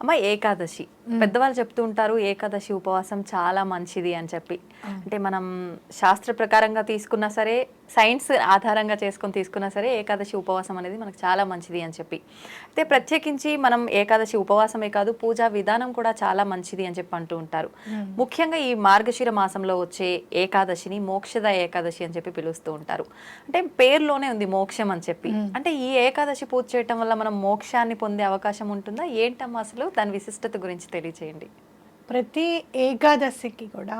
అమ్మ ఏకాదశి. పెద్దవాళ్ళు చెప్తూ ఉంటారు ఏకాదశి ఉపవాసం చాలా మంచిది అని చెప్పి. అంటే మనం శాస్త్ర ప్రకారంగా తీసుకున్నా సరే సైన్స్ ఆధారంగా చేసుకొని తీసుకున్నా సరే ఏకాదశి ఉపవాసం అనేది మనకు చాలా మంచిది అని చెప్పి. అయితే ప్రత్యేకించి మనం ఏకాదశి ఉపవాసమే కాదు పూజా విధానం కూడా చాలా మంచిది అని చెప్పి అంటూ ఉంటారు. ముఖ్యంగా ఈ మార్గశిర మాసంలో వచ్చే ఏకాదశిని మోక్షద ఏకాదశి అని చెప్పి పిలుస్తూ ఉంటారు. అంటే పేరులోనే ఉంది మోక్షం అని చెప్పి. అంటే ఈ ఏకాదశి పూజ చేయటం వల్ల మనం మోక్షాన్ని పొందే అవకాశం ఉంటుందా? ఏంటమ్మా అసలు? దాని విశిష్టత గురించి తెలియచేయండి. ప్రతి ఏకాదశికి కూడా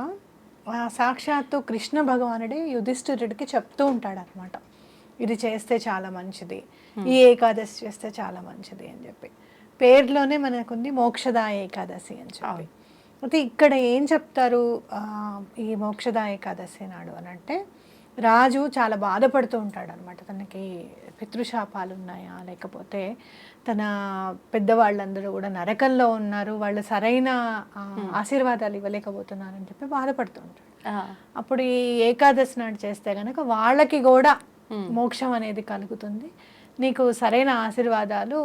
సాక్షాత్తు కృష్ణ భగవానుడే యుధిష్ఠిరుడికి చెప్తూ ఉంటాడు అనమాట ఇది చేస్తే చాలా మంచిది ఈ ఏకాదశి చేస్తే చాలా మంచిది అని చెప్పి. పేర్లోనే మనకుంది మోక్షదా ఏకాదశి అని చెప్పి. అయితే ఇక్కడ ఏం చెప్తారు ఈ మోక్షదా ఏకాదశి నాడు అని అంటే రాజు చాలా బాధపడుతూ ఉంటాడు అనమాట తనకి పితృశాపాలు ఉన్నాయా లేకపోతే తన పెద్దవాళ్ళందరూ కూడా నరకంలో ఉన్నారు వాళ్ళు సరైన ఆశీర్వాదాలు ఇవ్వలేకపోతున్నారని చెప్పి బాధపడుతూ ఉంటాడు. అప్పుడు ఈ ఏకాదశి నాడు చేస్తే గనక వాళ్ళకి కూడా మోక్షం అనేది కలుగుతుంది. నీకు సరైన ఆశీర్వాదాలు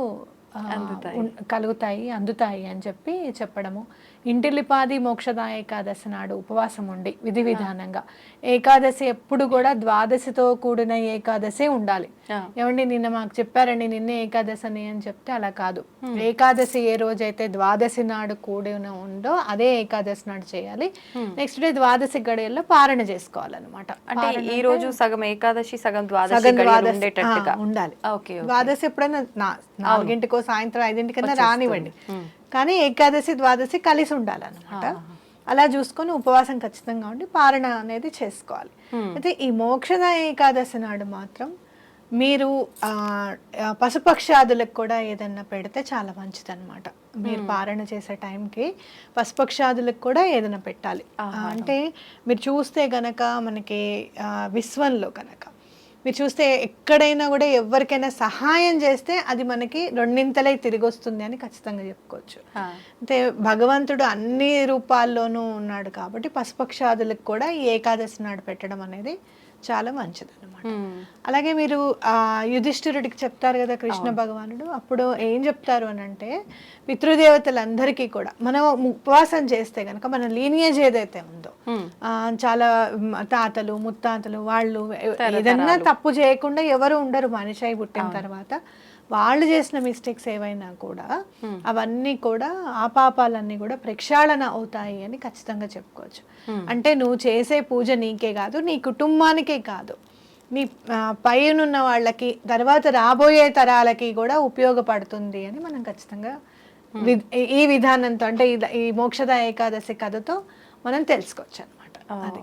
కలుగుతాయి అందుతాయి అని చెప్పి చెప్పడము. ఇంటిలిపాది మోక్షదా ఏకాదశి నాడు ఉపవాసం ఉండి విధి విధానంగా. ఏకాదశి ఎప్పుడు కూడా ద్వాదశితో కూడిన ఏకాదశి ఉండాలి. ఏమండి నిన్న మాకు చెప్పారండి నిన్నే ఏకాదశి అని అని చెప్తే అలా కాదు. ఏకాదశి ఏ రోజైతే ద్వాదశి నాడు కూడిన ఉందో అదే ఏకాదశి నాడు చేయాలి. నెక్స్ట్ డే ద్వాదశి గడియల్లో పారణ చేసుకోవాలన్నమాట. అంటే ఈ రోజు సగం ఏకాదశి సగం ద్వాదశి ఉండాలి. ఓకే ద్వాదశి ఎప్పుడైనా నా- నాలుగింటికో సాయంత్రం ఐదింటికన్నా రానివ్వండి. కానీ ఏకాదశి ద్వాదశి కలిసి ఉండాలన్నమాట. అలా చూసుకొని ఉపవాసం ఖచ్చితంగా ఉండి పారణ అనేది చేసుకోవాలి. అయితే ఈ మోక్షద ఏకాదశి నాడు మాత్రం మీరు పశుపక్షాదులకు కూడా ఏదన్నా పెడితే చాలా మంచిదన్నమాట. మీరు పారణ చేసే టైంకి పశుపక్షాదులకు కూడా ఏదైనా పెట్టాలి. అంటే మీరు చూస్తే గనక మనకి విశ్వంలో గనక మీరు చూస్తే ఎక్కడైనా కూడా ఎవరికైనా సహాయం చేస్తే అది మనకి రెండింతలై తిరిగి వస్తుంది అని ఖచ్చితంగా చెప్పుకోవచ్చు. అంటే భగవంతుడు అన్ని రూపాల్లోనూ ఉన్నాడు కాబట్టి పశుపక్షాదులకు కూడా ఈ ఏకాదశి నాడు పెట్టడం అనేది చాలా మంచిది అనమాట. అలాగే మీరు ఆ యుధిష్ఠిరుడికి చెప్తారు కదా కృష్ణ భగవానుడు అప్పుడు ఏం చెప్తారు అని అంటే పితృదేవతలందరికీ కూడా మనం ఉపవాసం చేస్తే కనుక మన లీనియేజ్ ఏదైతే ఉందో చాలా తాతలు ముత్తాతలు వాళ్ళు ఏదన్నా తప్పు చేయకుండా ఎవరు ఉండరు మనిషి అయి పుట్టిన తర్వాత. వాళ్ళు చేసిన మిస్టేక్స్ ఏవైనా కూడా అవన్నీ కూడా ఆ పాపాలన్నీ కూడా ప్రక్షాళన అవుతాయి అని ఖచ్చితంగా చెప్పుకోవచ్చు. అంటే నువ్వు చేసే పూజ నీకే కాదు నీ కుటుంబానికే కాదు. నీ పైనున్న వాళ్ళకి తర్వాత రాబోయే తరాలకి కూడా ఉపయోగపడుతుంది అని మనం ఖచ్చితంగా ఈ- విధానంతో అంటే ఈ- ఈ మోక్షద ఏకాదశి కథతో మనం తెలుసుకోవచ్చు అనమాట అది.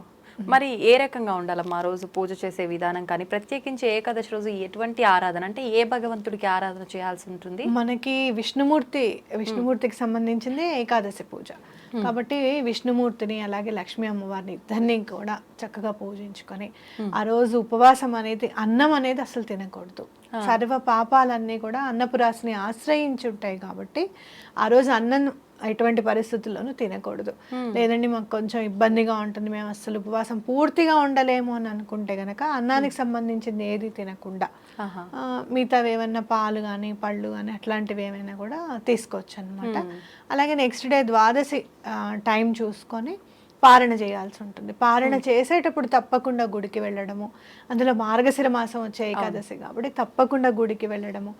మరి ఏ రకంగా ఉండాలమ్మా రోజు పూజ చేసే విధానం కానీ? ప్రత్యేకించి ఏకాదశి రోజు ఎటువంటి ఆరాధన? అంటే ఏ భగవంతుడికి ఆరాధన చేయాల్సి ఉంటుంది? మనకి విష్ణుమూర్తి విష్ణుమూర్తికి సంబంధించింది ఏకాదశి పూజ. కాబట్టి విష్ణుమూర్తిని అలాగే లక్ష్మీ అమ్మవారిని ఇద్దరిని కూడా చక్కగా పూజించుకొని ఆ రోజు ఉపవాసం అనేది అన్నం అనేది అసలు తినకూడదు. సర్వ పాపాలన్నీ కూడా అన్నపురాశిని ఆశ్రయించి ఉంటాయి కాబట్టి ఆ రోజు అన్నం ఎటువంటి పరిస్థితుల్లోనూ తినకూడదు. లేదండి మాకు కొంచెం ఇబ్బందిగా ఉంటుంది మేము అసలు ఉపవాసం పూర్తిగా ఉండలేము అని అనుకుంటే గనక అన్నానికి సంబంధించింది ఏది తినకుండా. మిగతావి ఏమన్నా పాలు కానీ పళ్ళు కానీ అట్లాంటివి ఏమైనా కూడా తీసుకోవచ్చు అనమాట అలాగే నెక్స్ట్ డే ద్వాదశి టైం చూసుకొని పారణ చేయాల్సి ఉంటుంది. పారణ చేసేటప్పుడు తప్పకుండా గుడికి వెళ్ళడము. అందులో మార్గశిర మాసం వచ్చే ఏకాదశి కాబట్టి తప్పకుండా గుడికి వెళ్ళడము.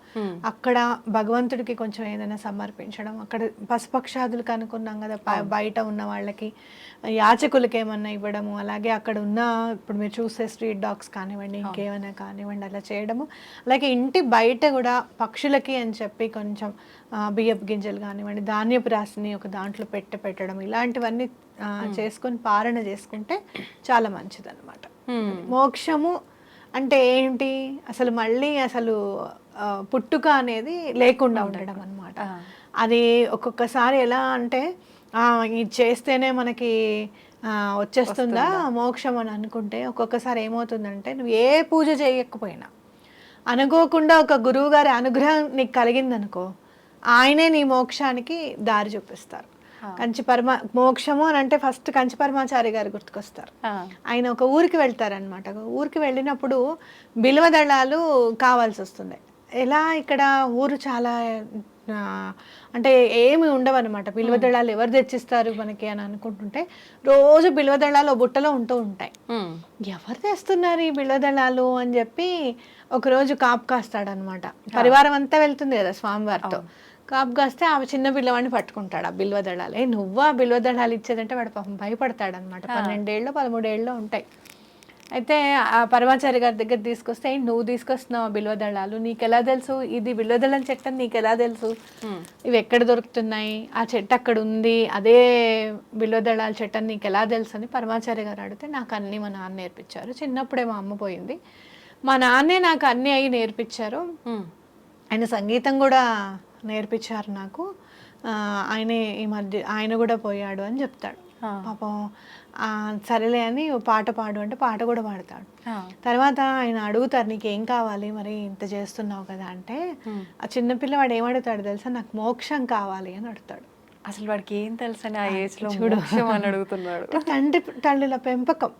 అక్కడ భగవంతుడికి కొంచెం ఏదైనా సమర్పించడం. అక్కడ పశుపక్షాదులకు అనుకున్నాం కదా బయట ఉన్న వాళ్ళకి. యాచకులకి ఏమన్నా ఇవ్వడము. అలాగే అక్కడ ఉన్న ఇప్పుడు మీరు చూసే స్ట్రీట్ డాగ్స్ కానివ్వండి ఇంకేమైనా కానివ్వండి అలా చేయడము. అలాగే ఇంటి బయట కూడా పక్షులకి అని చెప్పి కొంచెం బియ్యపు గింజలు కానివ్వండి ధాన్యపు రాశిని ఒక దాంట్లో పెట్టి పెట్టడం ఇలాంటివన్నీ ఆ, చేసుకొని పాలన చేసుకుంటే చాలా మంచిదన్నమాట. మోక్షము అంటే ఏంటి? అసలు మళ్ళీ అసలు పుట్టుక అనేది లేకుండా ఉండడం అన్నమాట. అది ఒక్కొక్కసారి ఎలా అంటే ఆ, ఇది చేస్తేనే మనకి వచ్చేస్తుందా మోక్షం అని అనుకుంటే ఒక్కొక్కసారి ఏమవుతుందంటే నువ్వు ఏ పూజ చేయకపోయినా అనుకోకుండా ఒక గురువు గారి అనుగ్రహం నీకు కలిగిందనుకో ఆయనే నీ మోక్షానికి దారి చూపిస్తారు. కంచి పరమ మోక్షము అని అంటే ఫస్ట్ కంచి పరమాచారి గారు గుర్తుకొస్తారు. ఆయన ఒక ఊరికి వెళ్తారనమాట ఒక ఊరికి వెళ్ళినప్పుడు బిల్వదళాలు కావాల్సి వస్తుంది ఎలా ఇక్కడ ఊరు చాలా అంటే ఏమి ఉండవన్నమాట. బిల్వదళాలు ఎవరు తెచ్చిస్తారు మనకి అని అనుకుంటుంటే రోజు బిల్వదళాలు బుట్టలో ఉంటూ ఉంటాయి. ఎవరు తెస్తున్నారు ఈ బిల్వదళాలు అని చెప్పి ఒకరోజు కాపు కాస్తాడనమాట పరివారం అంతా వెళ్తుంది కదా స్వామివారితో. కాపు కాస్తే ఆ చిన్న పిల్లవాడిని పట్టుకుంటాడు ఆ బిల్వదళాలు ఏ నువ్వా బిల్వదళాలు ఇచ్చేదంటే వాడు పాపం భయపడతాడు అనమాట పన్నెండేళ్ళు పదమూడేళ్ళు ఉంటాయి. అయితే ఆ పరమాచారి గారి దగ్గర తీసుకొస్తే "ఏంటి నువ్వు తీసుకొస్తున్నావు ఆ బిల్వదళాలు నీకు ఎలా తెలుసు? ఇది బిల్వదళం చెట్టు అని నీకు ఎలా తెలుసు ఇవి ఎక్కడ దొరుకుతున్నాయి? ఆ చెట్టు అక్కడ ఉంది. అదే బిల్వదళాల చెట్టు అని నీకు ఎలా తెలుసు? అని పరమాచారి గారు అడిగితే నాకు అన్నీ మా నాన్న నేర్పించారు. చిన్నప్పుడే మా అమ్మ పోయింది. మా నాన్నే నాకు అన్నీ అవి నేర్పించారు. ఆయన సంగీతం కూడా నేర్పించారు నాకు. ఆయనే ఈ మధ్య ఆయన కూడా పోయాడు అని చెప్తాడు. పాపం సరేలే అని పాట పాడు అంటే పాట కూడా పాడతాడు. తర్వాత ఆయన అడుగుతారు నీకు ఏం కావాలి? మరి ఇంత చేస్తున్నావు కదా అంటే ఆ చిన్న పిల్లవాడు ఏమడుగుతాడు తెలుసా? నాకు మోక్షం కావాలి అని అడుగుతాడు. అసలు వాడికి ఏం తెలుసు అని ఆ ఏజ్లో అని అడుగుతున్నాడు. తండ్రి తల్లుల పెంపకం.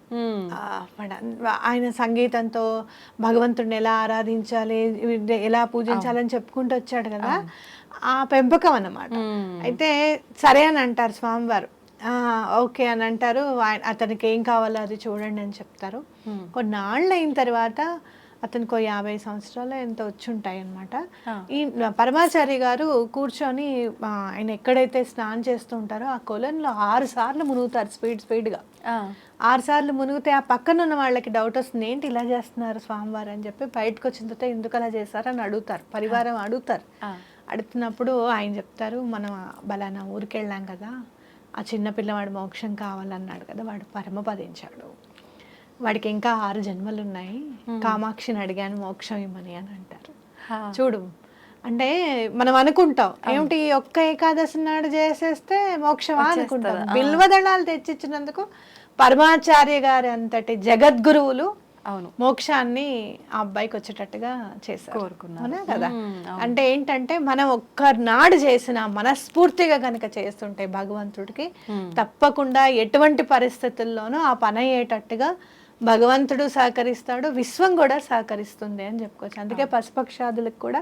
ఆయన సంగీతంతో భగవంతుడిని ఎలా ఆరాధించాలి ఎలా పూజించాలని చెప్పుకుంటూ వచ్చాడు కదా ఆ పెంపకం అన్నమాట. అయితే సరే అని అంటారు స్వామివారు. ఆ, ఓకే అని అంటారు. అతనికి ఏం కావాలో అది చూడండి అని చెప్తారు. కొన్నాళ్ళు అయిన తర్వాత అతనికి యాభై సంవత్సరాలు ఎంత వచ్చి ఉంటాయి అనమాట. ఈ పరమాచారి గారు కూర్చొని ఆయన ఎక్కడైతే స్నానం చేస్తూ ఉంటారో ఆ కొలంలో ఆరు సార్లు మునుగుతారు స్పీడ్ స్పీడ్గా. ఆరు సార్లు మునిగితే ఆ పక్కన ఉన్న వాళ్ళకి డౌట్ వస్తుంది ఏంటి ఇలా చేస్తున్నారు స్వామివారు? అని చెప్పి బయటకు వచ్చిన తర్వాత ఎందుకు అలా అని అడుగుతారు పరివారం అడుగుతారు. అడుగుతున్నప్పుడు ఆయన చెప్తారు మనం బలానా ఊరికి వెళ్ళాం కదా ఆ చిన్న పిల్లవాడు మోక్షం కావాలన్నాడు కదా వాడు పరమపదించాడు వాడికి ఇంకా ఆరు జన్మలు ఉన్నాయి కామాక్షిని అడిగాను మోక్షం ఇమ్మని అని అంటారు. చూడు అంటే మనం అనుకుంటాం ఏమిటి ఒక్క ఏకాదశి నాడు చేసేస్తే మోక్షమా అనుకుంటాం. బిల్వదళాలు తెచ్చిచ్చినందుకు పరమాచార్య గారి అంతటి జగద్గురువులు అవును. మోక్షాన్ని ఆ అబ్బాయికి వచ్చేటట్టుగా చేశారు. అవునా కదా. అంటే ఏంటంటే మనం ఒక్కనాడు చేసిన మనస్ఫూర్తిగా కనుక చేస్తుంటే భగవంతుడికి తప్పకుండా ఎటువంటి పరిస్థితుల్లోనూ ఆ పని అయ్యేటట్టుగా భగవంతుడు సహకరిస్తాడు విశ్వం కూడా సహకరిస్తుంది అని చెప్పుకోవచ్చు. అందుకే పశుపక్షాదులకు కూడా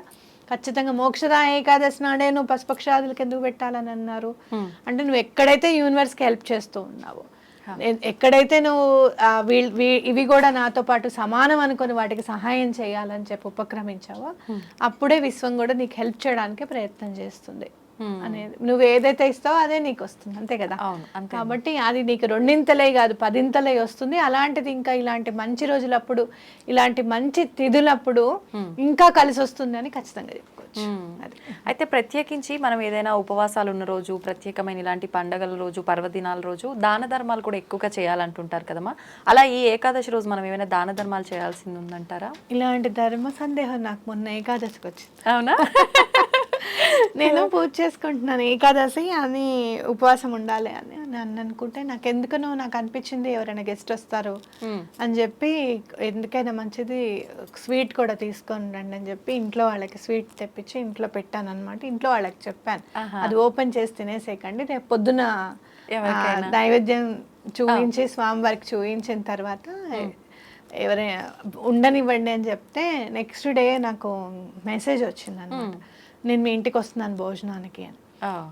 ఖచ్చితంగా మోక్షదా ఏకాదశి నాడే నువ్వు పశుపక్షాదులకు ఎందుకు పెట్టాలని అన్నారు. అంటే నువ్వు ఎక్కడైతే యూనివర్స్కి హెల్ప్ చేస్తూ ఉన్నావో ఎక్కడైతే నువ్వు ఇవి కూడా నాతో పాటు సమానం అనుకొని వాటికి సహాయం చేయాలని చెప్పి ఉపక్రమించావో అప్పుడే విశ్వం కూడా నీకు హెల్ప్ చేయడానికి ప్రయత్నం చేస్తుంది. అనేది నువ్వు ఏదైతే ఇస్తావో అదే నీకు వస్తుంది అంతే కదా? కాబట్టి అది నీకు రెండింతలే కాదు పదింతలే వస్తుంది. అలాంటిది ఇంకా ఇలాంటి మంచి రోజులప్పుడు ఇలాంటి మంచి తిథులప్పుడు ఇంకా కలిసి వస్తుంది అని ఖచ్చితంగా చెప్పుకోవచ్చు. అది. అయితే ప్రత్యేకించి మనం ఏదైనా ఉపవాసాలు ఉన్న రోజు ప్రత్యేకమైన ఇలాంటి పండగల రోజు పర్వదినాల రోజు దాన ధర్మాలు కూడా ఎక్కువగా చేయాలంటుంటారు కదమ్మా? అలా ఈ ఏకాదశి రోజు మనం ఏమైనా దాన ధర్మాలు చేయాల్సింది ఉందంటారా? ఇలాంటి ధర్మ సందేహం నాకు మొన్న ఏకాదశికి వచ్చింది. అవునా? నేను పూజ చేసుకుంటున్నాను. ఏకాదశి అని ఉపవాసం ఉండాలి అని నన్ను అనుకుంటే నాకు ఎందుకనో నాకు అనిపించింది ఎవరైనా గెస్ట్ వస్తారు. అని చెప్పి ఎందుకైనా మంచిది స్వీట్ కూడా తీసుకొని రండి అని చెప్పి ఇంట్లో వాళ్ళకి స్వీట్ తెప్పించి ఇంట్లో పెట్టాను అనమాట ఇంట్లో వాళ్ళకి చెప్పాను. అది ఓపెన్ చేసి తినేసేయకండి. రేపు పొద్దున నైవేద్యం చూపించి స్వామివారికి చూపించిన తర్వాత ఎవరైనా ఉండనివ్వండి అని చెప్తే నెక్స్ట్ డే నాకు మెసేజ్ వచ్చింది అనమాట నేను మీ ఇంటికి వస్తున్నాను భోజనానికి అని.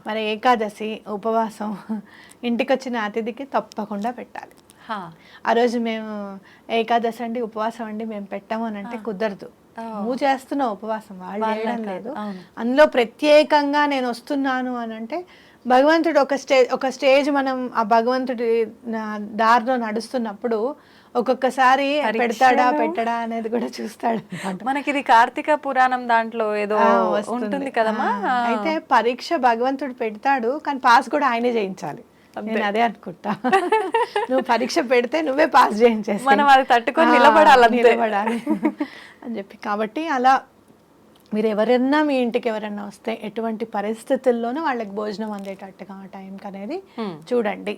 మరి ఏకాదశి ఉపవాసం ఇంటికి వచ్చిన అతిథికి తప్పకుండా పెట్టాలి. ఆ రోజు మేము ఏకాదశి అండి ఉపవాసం అండి మేము పెట్టాము అని అంటే కుదరదు. నువ్వు చేస్తున్నావు ఉపవాసం వాళ్ళు చేయడం లేదు. అందులో ప్రత్యేకంగా నేను వస్తున్నాను అని అంటే భగవంతుడు ఒక స్టేజ్ ఒక స్టేజ్ మనం ఆ భగవంతుడి దారిలో నడుస్తున్నప్పుడు ఒక్కొక్కసారి పెడతాడా పెట్టడా అనేది కూడా చూస్తాడు. మనకి ఇది కార్తీక పురాణం దాంట్లో ఏదో. ఉంటుంది కదమ్మా? అయితే పరీక్ష భగవంతుడు పెడతాడు కానీ పాస్ కూడా ఆయనే చేయించాలి. నేను అదే అనుకుంటా. నువ్వు పరీక్ష పెడితే నువ్వే పాస్ చేయించేసి. మనం అది తట్టుకొని నిలబడాలి. నిలబడాలి. అని చెప్పి. కాబట్టి అలా మీరు ఎవరన్నా మీ ఇంటికి ఎవరన్నా వస్తే ఎటువంటి పరిస్థితుల్లోనూ వాళ్ళకి భోజనం అందేటట్టుగా ఆ టైంకి అనేది చూడండి.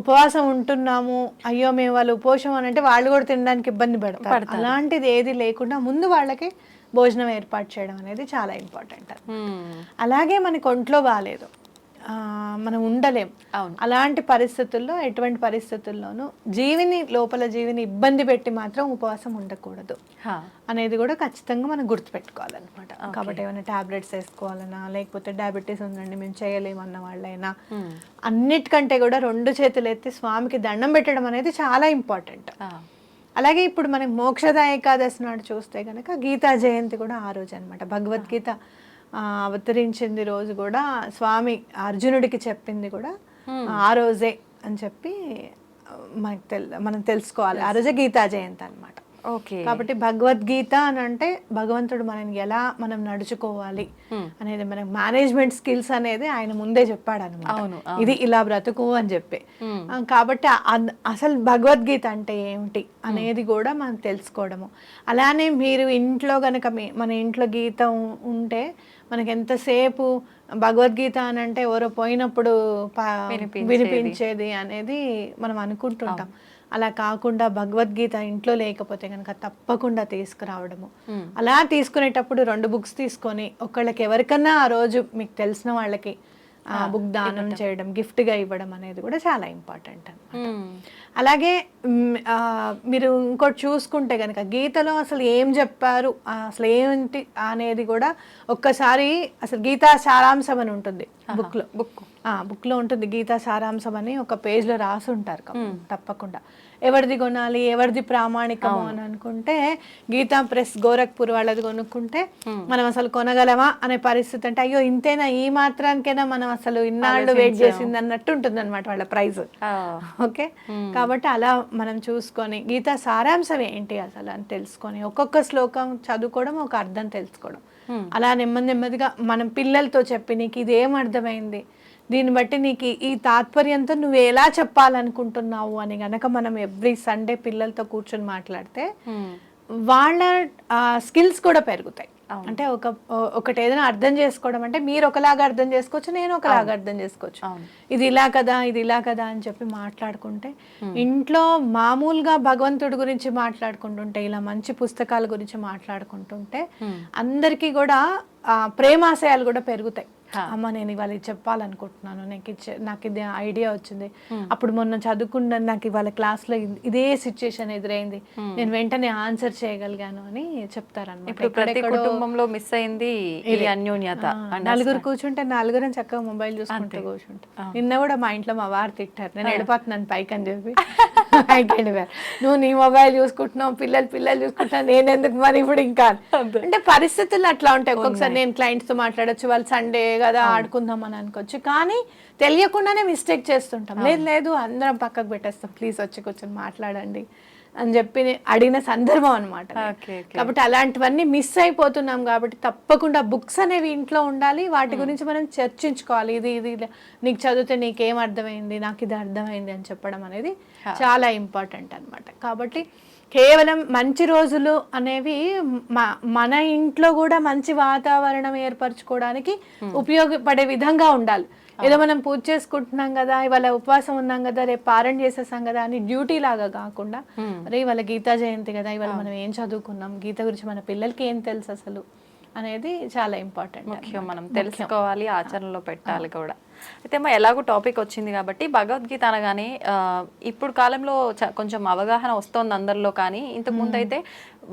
ఉపవాసం ఉంటున్నాము అయ్యో మేము వాళ్ళు ఉపవాసం అని అంటే వాళ్ళు కూడా తినడానికి ఇబ్బంది పడతారు. అలాంటిది ఏది లేకుండా ముందు వాళ్ళకి భోజనం ఏర్పాటు చేయడం అనేది చాలా ఇంపార్టెంట్. అలాగే మనకి ఒంట్లో బాగాలేదు. మనం ఉండలేం అవును. అలాంటి పరిస్థితుల్లో ఎటువంటి పరిస్థితుల్లోనూ జీవిని లోపల జీవిని ఇబ్బంది పెట్టి మాత్రం ఉపవాసం ఉండకూడదు. అనేది కూడా ఖచ్చితంగా మనం గుర్తుపెట్టుకోవాలన్నమాట కాబట్టి ఏమైనా టాబ్లెట్స్ వేసుకోవాలన్నా లేకపోతే డయాబెటీస్ ఉందండి మేము చేయలేమన్న వాళ్ళైనా. అన్నిటికంటే కూడా రెండు చేతులు ఎత్తి స్వామికి దండం పెట్టడం అనేది చాలా ఇంపార్టెంట్. అలాగే ఇప్పుడు మనకి మోక్షద ఏకాదశి నాడు చూస్తే కనుక గీతా జయంతి కూడా ఆ రోజు అనమాట భగవద్గీత అవతరించింది రోజు కూడా స్వామి అర్జునుడికి చెప్పింది కూడా ఆ రోజే అని చెప్పి మనకి తెల్ మనం తెలుసుకోవాలి. ఆ రోజే గీతా జయంతి అనమాట కాబట్టి భగవద్గీత అని అంటే భగవంతుడు మనని ఎలా మనం నడుచుకోవాలి అనేది మనకి మేనేజ్మెంట్ స్కిల్స్ అనేది ఆయన ముందే చెప్పాడు అనమాట ఇది ఇలా బ్రతుకు అని చెప్పి. ఆ, కాబట్టి అసలు భగవద్గీత అంటే ఏమిటి అనేది కూడా మనం తెలుసుకోవడము. అలానే మీరు ఇంట్లో గనక మన ఇంట్లో గీత ఉంటే మనకి ఎంతసేపు భగవద్గీత అని అంటే ఎవరో పోయినప్పుడు. వినిపించేది. అనేది మనం అనుకుంటుంటాం. అలా కాకుండా భగవద్గీత ఇంట్లో లేకపోతే కనుక తప్పకుండా తీసుకురావడము. అలా తీసుకునేటప్పుడు రెండు బుక్స్ తీసుకొని ఒకళ్ళకి ఎవరికన్నా ఆ రోజు మీకు తెలిసిన వాళ్ళకి ఆ బుక్ దానం చేయడం gift గా ఇవ్వడం అనేది కూడా చాలా ఇంపార్టెంట్ అన్నమాట. మ్మ్. అలాగే మీరు ఇంకోటి చూసుకుంటే కనుక గీతలో అసలు ఏం చెప్పారు అసలు ఏంటి అనేది కూడా ఒక్కసారి అసలు గీతా సారాంశం అని ఉంటుంది బుక్లో. బుక్ బుక్లో ఉంటుంది గీతా సారాంశం అని ఒక పేజ్లో రాసి ఉంటారు తప్పకుండా. ఎవరిది కొనాలి ఎవరిది ప్రామాణికము అని అనుకుంటే గీతా ప్రెస్ గోరఖ్పూర్ వాళ్ళది కొనుక్కుంటే మనం అసలు కొనగలమా అనే పరిస్థితి అంటే అయ్యో ఇంతేనా? ఈ మాత్రానికైనా మనం అసలు ఇన్నాళ్ళు వెయిట్ చేసింది అన్నట్టు ఉంటుంది అనమాట వాళ్ళ ప్రైజ్. ఓకే కాబట్టి అలా మనం చూసుకొని గీత సారాంశం ఏంటి అసలు అని తెలుసుకొని ఒక్కొక్క శ్లోకం చదువుకోవడం ఒక అర్థం తెలుసుకోవడం. అలా నెమ్మది నెమ్మదిగా మనం పిల్లలతో చెప్పి నీకు ఇది అర్థమైంది దీన్ని బట్టి నీకు ఈ- తాత్పర్యంతో నువ్వు ఎలా చెప్పాలనుకుంటున్నావు అని గనక మనం ఎవ్రీ సండే పిల్లలతో కూర్చొని మాట్లాడితే. వాళ్ళ స్కిల్స్ కూడా పెరుగుతాయి అంటే ఒక ఒకటి ఏదైనా అర్థం చేసుకోవడం అంటే మీరు ఒకలాగా అర్థం చేసుకోవచ్చు నేను ఒకలాగా అర్థం చేసుకోవచ్చు. ఇది ఇలా కదా ఇది ఇలా కదా అని చెప్పి మాట్లాడుకుంటే ఇంట్లో మామూలుగా భగవంతుడి గురించి మాట్లాడుకుంటుంటే ఇలా మంచి పుస్తకాల గురించి మాట్లాడుకుంటుంటే అందరికీ కూడా ఆ, ప్రేమాశయాలు కూడా పెరుగుతాయి. అమ్మ నేను ఇవాళ చెప్పాలనుకుంటున్నాను. నాకు నాకు ఇది ఐడియా వచ్చింది. అప్పుడు మొన్న చదువుకున్న నాకు ఇవాళ క్లాస్లో ఇదే సిచ్యుయేషన్ ఎదురైంది. నేను వెంటనే ఆన్సర్ చేయగలిగాను అని చెప్తారన్నమాట. ఇప్పుడు ప్రతి కుటుంబంలో మిస్ అయింది అన్యోన్యత నలుగురు కూర్చుంటే నలుగురం చక్కగా మొబైల్ చూసుకుంటూ కూర్చుంటాం. నిన్న కూడా మా ఇంట్లో మా వారు తిట్టారు. నేను వెళ్ళిపోతున్నాను పైకి అని చెప్పి. నువ్వు నీ మొబైల్ చూసుకుంటున్నావు పిల్లలు పిల్లలు చూసుకుంటున్నావు నేను ఎందుకు మరి ఇప్పుడు ఇంకా? అంటే పరిస్థితులు అట్లా ఉంటాయి. ఒక్కొక్కసారి నేను clients తో మాట్లాడొచ్చు వాళ్ళు సండే కదా ఆడుకుందాం అని అనుకోవచ్చు. కానీ తెలియకుండానే మిస్టేక్ చేస్తుంటాం. లేదు లేదు అందరం పక్కకు పెట్టేస్తాం. ప్లీజ్ వచ్చి కూర్చొని మాట్లాడండి. అని చెప్పి అడిగిన సందర్భం అనమాట కాబట్టి అలాంటివన్నీ మిస్ అయిపోతున్నాం కాబట్టి తప్పకుండా బుక్స్ అనేవి ఇంట్లో ఉండాలి. వాటి గురించి మనం చర్చించుకోవాలి. ఇది ఇది నీకు చదివితే నీకేం అర్థమైంది? నాకు ఇది అర్థమైంది అని చెప్పడం అనేది చాలా ఇంపార్టెంట్ అన్నమాట. కాబట్టి కేవలం మంచి రోజులు అనేవి మన ఇంట్లో కూడా మంచి వాతావరణం ఏర్పరచుకోవడానికి ఉపయోగపడే విధంగా ఉండాలి. ఏదో మనం పూజ చేసుకుంటున్నాం కదా ఇవాళ ఉపవాసం ఉన్నాం కదా రేపు పారణ చేసేసాం కదా అని డ్యూటీ లాగా కాకుండా అరే ఇవాళ గీతా జయంతి కదా ఇవాళ మనం ఏం చదువుకున్నాం గీత గురించి మన పిల్లలకి ఏం తెలుసు అసలు అనేది చాలా ఇంపార్టెంట్ ముఖ్యం మనం తెలుసుకోవాలి ఆచరణలో పెట్టాలి కూడా. అయితే అమ్మ ఎలాగో టాపిక్ వచ్చింది కాబట్టి భగవద్గీత అనగానే ఇప్పుడు కాలంలో కొంచెం అవగాహన వస్తోంది అందరిలో కానీ ఇంతకు ముందు అయితే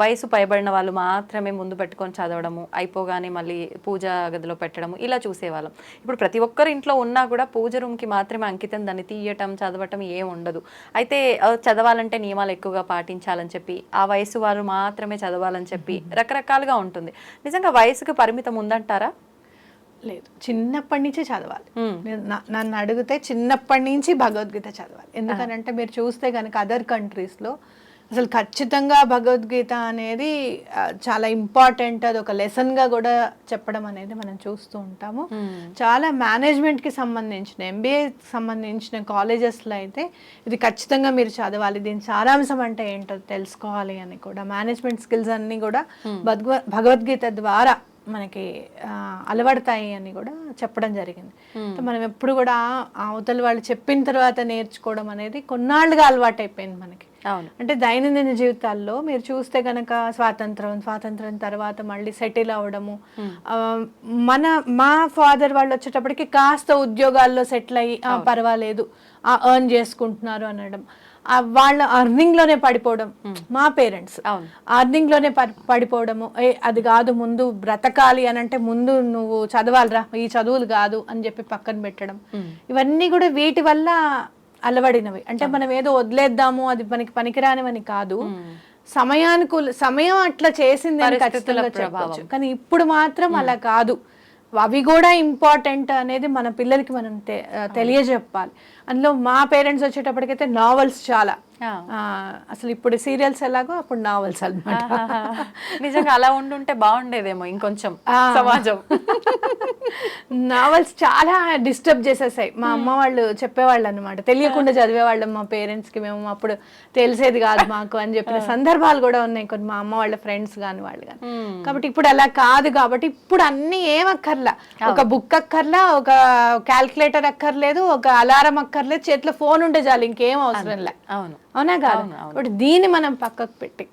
వయసు పైబడిన వాళ్ళు మాత్రమే ముందు పెట్టుకొని చదవడము అయిపోగానే మళ్ళీ పూజ గదిలో పెట్టడము ఇలా చూసేవాళ్ళం. ఇప్పుడు ప్రతి ఒక్కరి ఇంట్లో ఉన్నా కూడా పూజ రూమ్కి మాత్రమే అంకితం దాన్ని తీయటం చదవటం ఏం ఉండదు. అయితే చదవాలంటే నియమాలు ఎక్కువగా పాటించాలని చెప్పి ఆ వయసు వారు మాత్రమే చదవాలని చెప్పి రకరకాలుగా ఉంటుంది. నిజంగా వయసుకు పరిమితం ఉందంటారా? లేదు. చిన్నప్పటి నుంచి చదవాలి. నన్ను అడిగితే చిన్నప్పటి నుంచి భగవద్గీత చదవాలి. ఎందుకనంటే మీరు చూస్తే కనుక అదర్ కంట్రీస్లో అసలు ఖచ్చితంగా భగవద్గీత అనేది చాలా ఇంపార్టెంట్ అది ఒక లెసన్గా కూడా చెప్పడం అనేది మనం చూస్తూ ఉంటాము. చాలా మేనేజ్మెంట్కి సంబంధించిన ఎంబీఏ సంబంధించిన కాలేజెస్లో అయితే ఇది ఖచ్చితంగా మీరు చదవాలి. దీని సారాంశం అంటే ఏంటో తెలుసుకోవాలి అని కూడా మేనేజ్మెంట్ స్కిల్స్ అన్నీ కూడా భగవ భగవద్గీత ద్వారా మనకి అలవడతాయి అని కూడా చెప్పడం జరిగింది. అంటే మనం ఎప్పుడు కూడా అవతల వాళ్ళు చెప్పిన తర్వాత నేర్చుకోవడం అనేది కొన్నాళ్ళుగా అలవాటు అయిపోయింది మనకి. అంటే దైనందిన జీవితాల్లో మీరు చూస్తే గనక స్వాతంత్రం స్వాతంత్రం తర్వాత మళ్ళీ సెటిల్ అవ్వడము మన మా ఫాదర్ వాళ్ళు వచ్చేటప్పటికి కాస్త ఉద్యోగాల్లో సెటిల్ అయ్యి "ఆ, పర్వాలేదు ఎర్న్ చేసుకుంటున్నారు అనడం. వాళ్ళ అర్నింగ్లోనే పడిపోవడం మా పేరెంట్స్. అర్నింగ్లోనే పడి- పడిపోవడము ఏ అది కాదు ముందు బ్రతకాలి అని అంటే ముందు నువ్వు చదవాలిరా ఈ చదువులు కాదు అని చెప్పి పక్కన పెట్టడం. ఇవన్నీ కూడా వీటి వల్ల అలవడినవి. అంటే మనం ఏదో వదిలేద్దాము అది మనకి పనికిరానివని కాదు. సమయానుకూల సమయం అట్లా చేసింది అని ఖచ్చితంగా చెప్పవచ్చు కానీ ఇప్పుడు మాత్రం అలా కాదు. అవి కూడా ఇంపార్టెంట్ అనేది మన పిల్లలకి మనం తెలియజెప్పాలి. అందులో మా పేరెంట్స్ వచ్చేటప్పటికైతే నావెల్స్ చాలా. అసలు ఇప్పుడు సీరియల్స్ ఎలాగో అప్పుడు నావెల్స్ అన్నమాట. ఆహాహా. నిజంగా అలా ఉండుంటే బాగుండేదేమో ఇంకొంచెం సమాజం. నావెల్స్ చాలా డిస్టర్బ్ చేసేసాయి. మా అమ్మ వాళ్ళు చెప్పేవాళ్ళు అనమాట తెలియకుండా చదివేవాళ్ళం మా పేరెంట్స్కి మేము అప్పుడు తెలిసేది కాదు మాకు అని చెప్పిన సందర్భాలు కూడా ఉన్నాయి కొన్ని మా అమ్మ వాళ్ళ ఫ్రెండ్స్ కానీ వాళ్ళు కానీ కాబట్టి ఇప్పుడు అలా కాదు కాబట్టి ఇప్పుడు అన్ని ఏం అక్కర్లా ఒక బుక్ అక్కర్లా ఒక క్యాల్కులేటర్ అక్కర్లేదు ఒక అలారం అక్కర్లేదు చేతిలో ఫోన్ ఉంటే చాలు ఇంకేం అవసరం లే. అవును. అవునా కాదు? కాబట్టి దీన్ని మనం పక్కకు పెట్టి.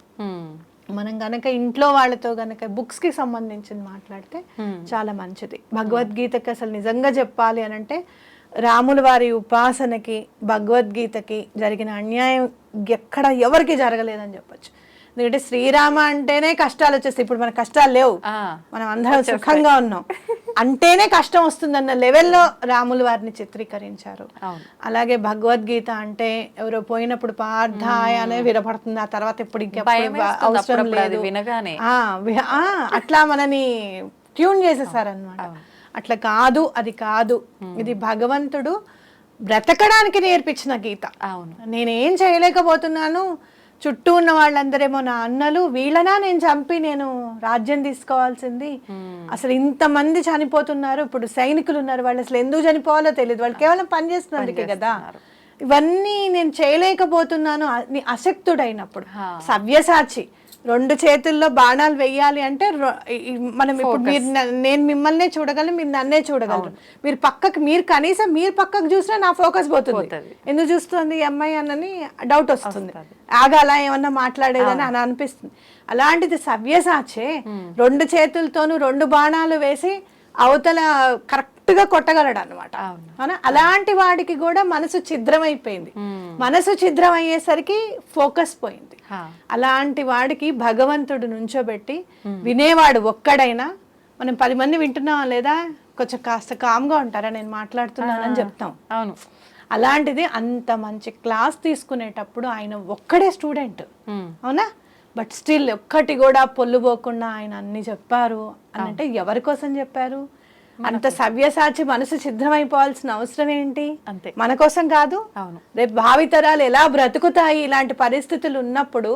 మనం గనక ఇంట్లో వాళ్ళతో గనక బుక్స్కి సంబంధించింది మాట్లాడితే చాలా మంచిది. భగవద్గీతకి అసలు నిజంగా చెప్పాలి అని అంటే రాముల వారి ఉపాసనకి భగవద్గీతకి జరిగిన అన్యాయం ఎక్కడ ఎవరికి జరగలేదని చెప్పొచ్చు. ఎందుకంటే శ్రీరామ అంటేనే కష్టాలు వచ్చేస్తాయి. ఇప్పుడు మన కష్టాలు లేవు. మనం అందరం సుఖంగా ఉన్నాం. అంటేనే కష్టం వస్తుందన్న లెవెల్లో రాముల వారిని చిత్రీకరించారు. అలాగే భగవద్గీత అంటే ఎవరో పోయినప్పుడు పార్థాయ అనే వినపడుతుంది. ఆ తర్వాత ఇప్పుడు అవసరం లేదు. వినగానే. అట్లా మనని ట్యూన్ చేసేసారనమాట అట్లా కాదు అది కాదు. ఇది భగవంతుడు బ్రతకడానికి నేర్పించిన గీత. అవును. నేనేం చేయలేకపోతున్నాను చుట్టూ ఉన్న వాళ్ళందరేమో నా అన్నలు వీళ్ళనా నేను చంపి నేను రాజ్యం తీసుకోవాల్సింది. అసలు ఇంతమంది చనిపోతున్నారు ఇప్పుడు సైనికులు ఉన్నారు వాళ్ళు అసలు ఎందుకు చనిపోవాలో తెలియదు వాళ్ళు కేవలం పని చేస్తున్నందుకే కదా. ఇవన్నీ నేను చేయలేకపోతున్నాను అశక్తుడైనప్పుడు. సవ్యసాచి. రెండు చేతుల్లో బాణాలు వెయ్యాలి అంటే మనం ఇప్పుడు మీరు నేను మిమ్మల్నే చూడగలను మీరు నన్నే చూడగలరు. మీరు పక్కకు మీరు కనీసం మీరు పక్కకు చూసినా నా ఫోకస్ పోతుంది. పోతది. ఎందుకు చూస్తుంది ఈ అమ్మాయి అన్నని డౌట్ వస్తుంది. ఆగాల ఏమన్నా మాట్లాడేదని అని అనిపిస్తుంది. అలాంటిది సవ్యసాచే రెండు చేతులతోనూ రెండు బాణాలు వేసి అవతల కరెక్ట్ గా కొట్టగలడు అనమాట అలాంటి వాడికి కూడా మనసు ఛిద్రమైపోయింది. మనసు ఛిద్రం అయ్యేసరికి ఫోకస్ పోయింది. అలాంటి వాడికి భగవంతుడు నుంచోబెట్టి వినేవాడు ఒక్కడైనా మనం పది మంది వింటున్నాం లేదా? కొంచెం కాస్త కామ్గా ఉంటారా? నేను మాట్లాడుతున్నానని చెప్తాం. అవును. అలాంటిది అంత మంచి క్లాస్ తీసుకునేటప్పుడు ఆయన ఒక్కడే స్టూడెంట్. అవునా? బట్ స్టిల్ ఒక్కటి కూడా పొల్లుపోకుండా ఆయన అన్ని చెప్పారు. అని అంటే ఎవరి కోసం చెప్పారు? అంత సవ్యసాచి మనసు సిద్ధమైపోవాల్సిన అవసరం ఏంటి అంతే. మన కోసం కాదు అవును. రేపు భావితరాలు ఎలా బ్రతుకుతాయి ఇలాంటి పరిస్థితులు ఉన్నప్పుడు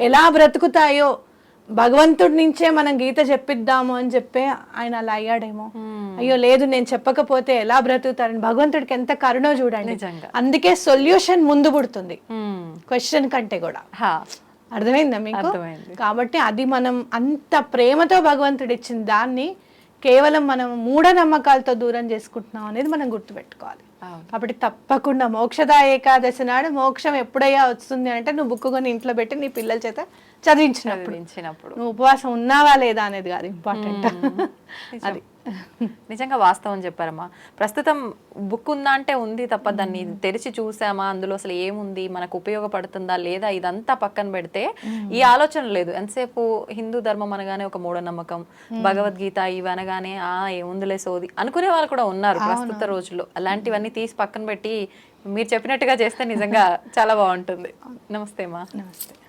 ఎలా బ్రతుకుతాయో భగవంతుడి నుంచే మనం గీత చెప్పిద్దాము అని చెప్పి ఆయన అలా అయ్యాడేమో అయ్యో లేదు నేను చెప్పకపోతే ఎలా బ్రతుకుతారని భగవంతుడికి ఎంత కరుణో చూడండి. అందుకే సొల్యూషన్ ముందు పుడుతుంది. క్వశ్చన్ కంటే కూడా. అర్థమైందా మీకు. కాబట్టి అది మనం అంత ప్రేమతో భగవంతుడు ఇచ్చిన దాన్ని కేవలం మనం మూఢనమ్మకాలతో దూరం చేసుకుంటున్నాం అనేది మనం గుర్తుపెట్టుకోవాలి. కాబట్టి తప్పకుండా మోక్షద ఏకాదశి నాడు మోక్షం ఎప్పుడయ్యా వస్తుంది అంటే నువ్వు బుక్ కొని ఇంట్లో పెట్టి నీ పిల్లల చేత చదివించినప్పుడు. చదివించినప్పుడు. నువ్వు ఉపవాసం ఉన్నావా లేదా అనేది కాదు ఇంపార్టెంట్ అది. నిజంగా వాస్తవం చెప్పారమ్మా. ప్రస్తుతం బుక్ ఉందా అంటే ఉంది తప్ప దాన్ని తెరిచి చూసామా? అందులో అసలు ఏముంది? మనకు ఉపయోగపడుతుందా లేదా? ఇదంతా పక్కన పెడితే ఈ ఆలోచన లేదు. ఎంతసేపు హిందూ ధర్మం అనగానే ఒక మూఢనమ్మకం. భగవద్గీత ఇవి అనగానే ఆ ఏముందిలే సోది. అనుకునే వాళ్ళు కూడా ఉన్నారు ప్రస్తుత రోజుల్లో. అలాంటివన్నీ తీసి పక్కన పెట్టి మీరు చెప్పినట్టుగా చేస్తే నిజంగా చాలా బాగుంటుంది. నమస్తే అమ్మా. నమస్తే.